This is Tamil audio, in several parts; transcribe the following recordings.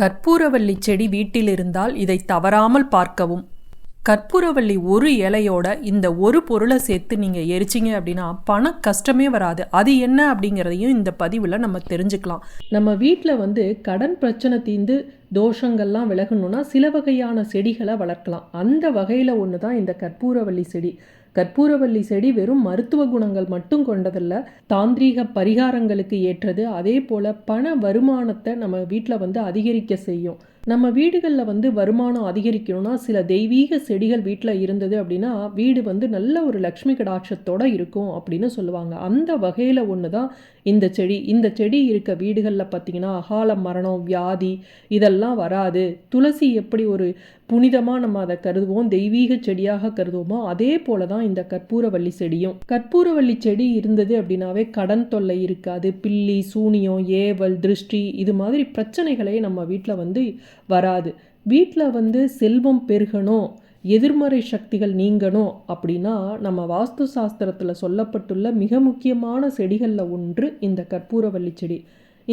கற்பூரவள்ளி செடி வீட்டில் இருந்தால் இதை தவறாமல் பார்க்கவும். கற்பூரவள்ளி ஒரு இலையோட இந்த ஒரு பொருளை சேர்த்து நீங்கள் எரிச்சிங்க அப்படின்னா பண கஷ்டமே வராது. அது என்ன அப்படிங்கிறதையும் இந்த பதிவில் நம்ம தெரிஞ்சுக்கலாம். நம்ம வீட்டில் வந்து கடன் பிரச்சனை தீர்ந்து தோஷங்கள்லாம் விலகணும்னா சில வகையான செடிகளை வளர்க்கலாம். அந்த வகையில் ஒன்று தான் இந்த கற்பூரவள்ளி செடி. கற்பூரவள்ளி செடி வெறும் மருத்துவ குணங்கள் மட்டும் கொண்டதில்ல தாந்திரீக பரிகாரங்களுக்கு ஏற்றது. அதே போல் பண வருமானத்தை நம்ம வீட்டில் வந்து அதிகரிக்க செய்யும். நம்ம வீடுகளில் வந்து வருமானம் அதிகரிக்கணும்னா சில தெய்வீக செடிகள் வீட்டில் இருந்தது அப்படின்னா வீடு வந்து நல்ல ஒரு லக்ஷ்மி கடாட்சத்தோடு இருக்கும் அப்படின்னு சொல்லுவாங்க. அந்த வகையில் ஒன்று தான் இந்த செடி. இந்த செடி இருக்க வீடுகளில் பார்த்திங்கன்னா அகால மரணம் வியாதி இதெல்லாம் வராது. துளசி எப்படி ஒரு புனிதமாக நம்ம அதை கருதுவோம் தெய்வீக செடியாக கருதுவோமோ அதே போல தான் இந்த கற்பூரவள்ளி செடியும். கற்பூரவள்ளி செடி இருந்தது அப்படின்னாவே கடன் தொல்லை இருக்காது. பில்லி சூனியம் ஏவல் திருஷ்டி இது மாதிரி பிரச்சனைகளே நம்ம வீட்டில் வந்து வராது. வீட்டில் வந்து செல்வம் பெருகணும் எதிர்மறை சக்திகள் நீங்கணும் அப்படின்னா நம்ம வாஸ்து சாஸ்திரத்தில் சொல்லப்பட்டுள்ள மிக முக்கியமான செடிகளில் ஒன்று இந்த கற்பூரவள்ளி செடி.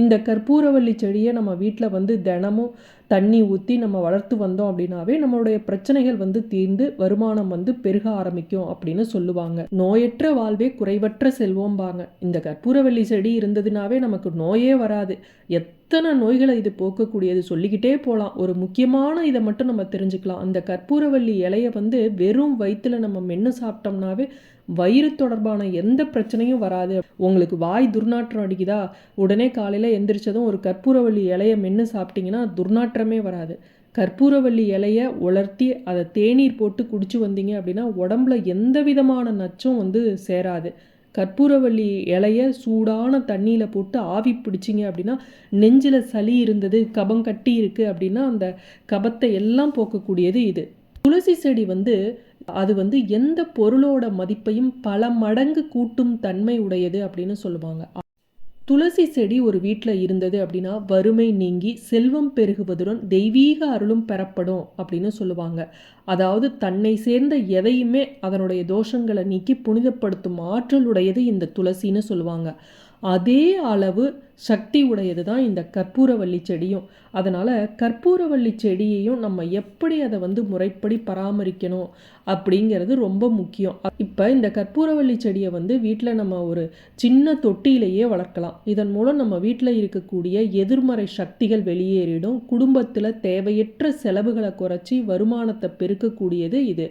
இந்த கற்பூரவள்ளி செடியை நம்ம வீட்டில் வந்து தினமும் தண்ணி ஊற்றி நம்ம வளர்த்து வந்தோம் அப்படின்னாவே நம்மளுடைய பிரச்சனைகள் வந்து தீர்ந்து வருமானம் வந்து பெருக ஆரம்பிக்கும் அப்படின்னு சொல்லுவாங்க. நோயற்ற வாழ்வே குறைவற்ற செல்வோம்பாங்க. இந்த கற்பூரவள்ளி செடி இருந்ததுனாவே நமக்கு நோயே வராது. எத்தனை நோய்களை இது போக்கக்கூடியது சொல்லிக்கிட்டே போகலாம் ஒரு முக்கியமான இதை மட்டும் நம்ம தெரிஞ்சுக்கலாம். அந்த கற்பூரவள்ளி இலையை வந்து வெறும் வயிற்றுல நம்ம மென்று சாப்பிட்டோம்னாவே வயிறு தொடர்பான எந்த பிரச்சனையும் வராது. உங்களுக்கு வாய் துர்நாற்றம் அடிக்குதா? உடனே காலையில் எந்திரிச்சதும் ஒரு கற்பூரவள்ளி இலையை மென்று சாப்பிட்டீங்கன்னா துர்நாற்றமே வராது. கற்பூரவள்ளி இலையை உலர்த்தி அதை தேநீர் போட்டு குடிச்சு வந்தீங்க அப்படின்னா உடம்புல எந்த விதமான நச்சும் வந்து சேராது. கற்பூரவள்ளி இலைய சூடான தண்ணியில் போட்டு ஆவி பிடிச்சிங்க அப்படின்னா நெஞ்சில் சளி இருந்தது கபம் கட்டி இருக்குது அப்படின்னா அந்த கபத்தை எல்லாம் போக்கக்கூடியது இது. துளசி செடி வந்து அது வந்து எந்த பொருளோட மதிப்பையும் பல மடங்கு கூட்டும் தன்மை உடையது அப்படின்னு சொல்லுவாங்க. துளசி செடி ஒரு வீட்டில் இருந்தது அப்படின்னா வறுமை நீங்கி செல்வம் பெருகுவதுடன் தெய்வீக அருளும் பெறப்படும் அப்படின்னு சொல்லுவாங்க. அதாவது தன்னை சேர்ந்த எதையுமே அதனுடைய தோஷங்களை நீக்கி புனிதப்படுத்தும் ஆற்றல் உடையது இந்த துளசின்னு சொல்லுவாங்க. அதே அளவு சக்தி உடையது தான் இந்த கற்பூரவள்ளி செடியும். அதனால் கற்பூரவள்ளி செடியையும் நம்ம எப்படி அதை வந்து முறைப்படி பராமரிக்கணும் அப்படிங்கிறது ரொம்ப முக்கியம். இப்போ இந்த கற்பூரவள்ளி செடியை வந்து வீட்டில் நம்ம ஒரு சின்ன தொட்டியிலேயே வளர்க்கலாம். இதன் மூலம் நம்ம வீட்டில் இருக்கக்கூடிய எதிர்மறை சக்திகள் வெளியேறிடும். குடும்பத்தில் தேவையற்ற செலவுகளை குறைச்சி வருமானத்தை பெருக்கக்கூடியது இது.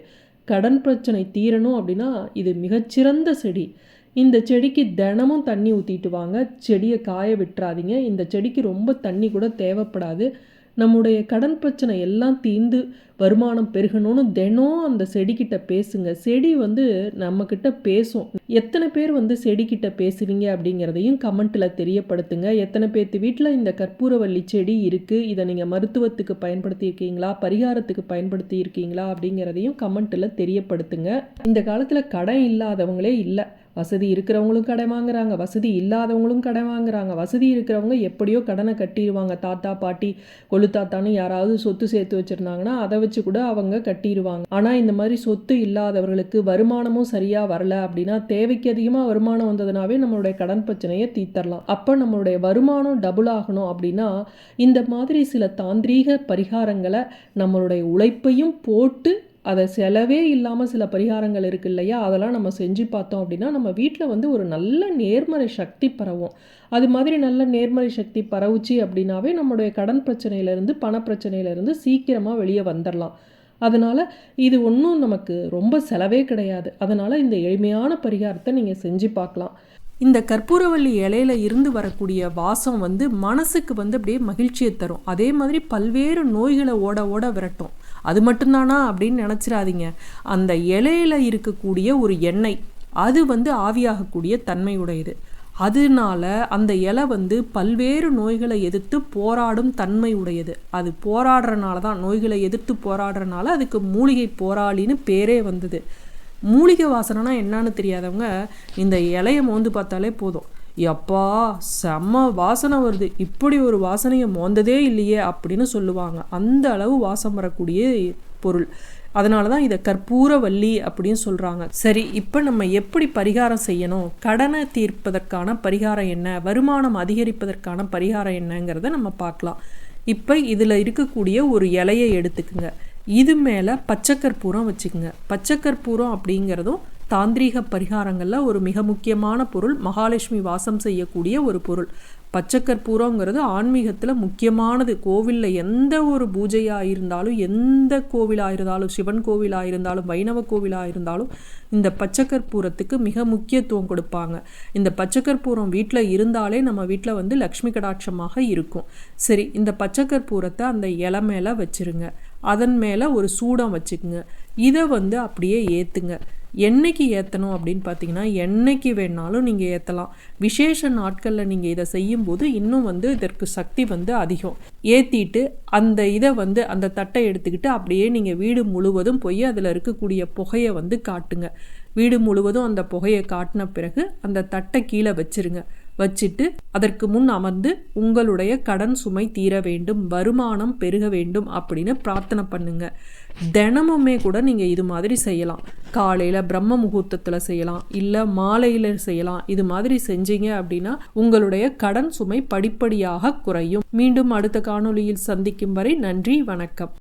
கடன் பிரச்சனை தீரணும் அப்படின்னா இது மிகச்சிறந்த செடி. இந்த செடிக்கு தினமும் தண்ணி ஊற்றிட்டு வாங்க. செடியை காய விட்டுறாதீங்க. இந்த செடிக்கு ரொம்ப தண்ணி கூட தேவைப்படாது. நம்முடைய கடன் பிரச்சனை எல்லாம் தீர்ந்து வருமானம் பெருகணும்னு தினம் அந்த செடிக்கிட்ட பேசுங்க. செடி வந்து நம்மக்கிட்ட பேசும். எத்தனை பேர் வந்து செடிக்கிட்ட பேசுவீங்க அப்படிங்கிறதையும் கமெண்ட்டில் தெரியப்படுத்துங்க. எத்தனை பேர்த்து வீட்டில் இந்த கற்பூரவள்ளி செடி இருக்குது இதை நீங்கள் மருத்துவத்துக்கு பயன்படுத்தியிருக்கீங்களா? பரிகாரத்துக்கு பயன்படுத்தி இருக்கீங்களா அப்படிங்கிறதையும் கமெண்ட்டில் தெரியப்படுத்துங்க. இந்த காலத்தில் கடன் இல்லாதவங்களே இல்லை. வசதி இருக்கிறவங்களும் கடை வாங்குறாங்க வசதி இல்லாதவங்களும் கடை வாங்குறாங்க. வசதி இருக்கிறவங்க எப்படியோ கடனை கட்டிடுவாங்க. தாத்தா பாட்டி கொழு தாத்தான்னு யாராவது சொத்து சேர்த்து வச்சுருந்தாங்கன்னா அதை வச்சு கூட அவங்க கட்டிடுவாங்க. ஆனால் இந்த மாதிரி சொத்து இல்லாதவர்களுக்கு வருமானமும் சரியாக வரல அப்படின்னா தேவைக்கு அதிகமாக வருமானம் வந்ததுனாவே நம்மளுடைய கடன் பிரச்சனையை தீர்த்தரலாம். அப்போ நம்மளுடைய வருமானம் டபுள் ஆகணும் அப்படின்னா இந்த மாதிரி சில தாந்திரீக பரிகாரங்களை நம்மளுடைய உழைப்பையும் போட்டு அதை செலவே இல்லாமல் சில பரிகாரங்கள் இருக்குது இல்லையா? அதெல்லாம் நம்ம செஞ்சு பார்த்தோம் அப்படின்னா நம்ம வீட்டில் வந்து ஒரு நல்ல நேர்மறை சக்தி பரவும். அது மாதிரி நல்ல நேர்மறை சக்தி பரவுச்சு அப்படின்னாவே நம்மளுடைய கடன் பிரச்சனையிலேருந்து பண பிரச்சனையிலேருந்து சீக்கிரமாக வெளியே வந்துடலாம் அதனால் இது ஒன்றும் நமக்கு ரொம்ப செலவே கிடையாது. அதனால் இந்த எளிமையான பரிகாரத்தை நீங்கள் செஞ்சு பார்க்கலாம். இந்த கற்பூரவள்ளி இலையில இருந்து வரக்கூடிய வாசம் வந்து மனசுக்கு வந்து அப்படியே மகிழ்ச்சியை தரும். அதே மாதிரி பல்வேறு நோய்களை ஓட ஓட விரட்டும். அது மட்டும்தானா அப்படின்னு நினச்சிடாதீங்க அந்த இலையில இருக்கக்கூடிய ஒரு எண்ணெய் அது வந்து ஆவியாகக்கூடிய தன்மை உடையது அதனால அந்த இலை வந்து பல்வேறு நோய்களை எதிர்த்து போராடும் தன்மை உடையது அது போராடுறனால தான் நோய்களை எதிர்த்து போராடுறனால அதுக்கு மூலிகை போராளின்னு பேரே வந்தது. மூலிகை வாசனைனா என்னன்னு தெரியாதவங்க இந்த இலையை மோந்து பார்த்தாலே போதும். எப்பா செம்ம வாசனை வருது. இப்படி ஒரு வாசனையை மோந்ததே இல்லையே அப்படின்னு சொல்லுவாங்க. அந்த அளவு வாசம் வரக்கூடிய பொருள். அதனால தான் இதை கற்பூரவல்லி அப்படின்னு சொல்கிறாங்க சரி இப்போ நம்ம எப்படி பரிகாரம் செய்யணும்? கடனை தீர்ப்பதற்கான பரிகாரம் என்ன? வருமானம் அதிகரிப்பதற்கான பரிகாரம் என்னங்கிறத நம்ம பார்க்கலாம். இப்போ இதில் இருக்கக்கூடிய ஒரு இலையை எடுத்துக்குங்க. இது மேலே பச்சைக்கற்பூரம் வச்சுக்கோங்க. பச்சைக்கற்பூரம் அப்படிங்கிறதும் தாந்திரீக பரிகாரங்களில் ஒரு மிக முக்கியமான பொருள் மகாலட்சுமி வாசம் செய்யக்கூடிய ஒரு பொருள். பச்சைக்கற்பூரங்கிறது ஆன்மீகத்தில் முக்கியமானது. கோவிலில் எந்த ஒரு பூஜையாக இருந்தாலும் எந்த கோவிலாக இருந்தாலும் சிவன் கோவிலாக இருந்தாலும் வைணவ கோவிலாக இருந்தாலும் இந்த பச்சைக்கற்பூரத்துக்கு மிக முக்கியத்துவம் கொடுப்பாங்க. இந்த பச்சைக்கற்பூரம் வீட்டில் இருந்தாலே நம்ம வீட்டில் வந்து லக்ஷ்மி கடாட்சமாக இருக்கும். சரி இந்த பச்சைக்கற்பூரத்தை அந்த இலை மேலே வச்சுருங்க. அதன் மேலே ஒரு சூடம் வச்சுக்குங்க. இதை வந்து அப்படியே ஏற்றுங்க என்னைக்கு ஏற்றணும் அப்படின்னு பார்த்தீங்கன்னா என்னைக்கு வேணாலும் நீங்கள் ஏற்றலாம் விசேஷ நாட்களில் நீங்கள் இதை செய்யும்போது இன்னும் வந்து இதற்கு சக்தி வந்து அதிகம். ஏற்றிட்டு அந்த இதை வந்து அந்த தட்டை எடுத்துக்கிட்டு அப்படியே நீங்கள் வீடு முழுவதும் போய் அதில் இருக்கக்கூடிய புகையை வந்து காட்டுங்க. வீடு முழுவதும் அந்த புகையை காட்டின பிறகு அந்த தட்டை கீழே வச்சிருங்க. வச்சுட்டு அதற்கு முன் அமர்ந்து உங்களுடைய கடன் சுமை தீர வேண்டும் வருமானம் பெருக வேண்டும் அப்படின்னு பிரார்த்தனை பண்ணுங்க. தினமுமே கூட நீங்கள் இது மாதிரி செய்யலாம். காலையில் பிரம்ம முகூர்த்தத்தில் செய்யலாம். இல்லை மாலையில் செய்யலாம். இது மாதிரி செஞ்சீங்க அப்படின்னா உங்களுடைய கடன் சுமை படிப்படியாக குறையும். மீண்டும் அடுத்த காணொளியில் சந்திக்கும் வரை நன்றி வணக்கம்.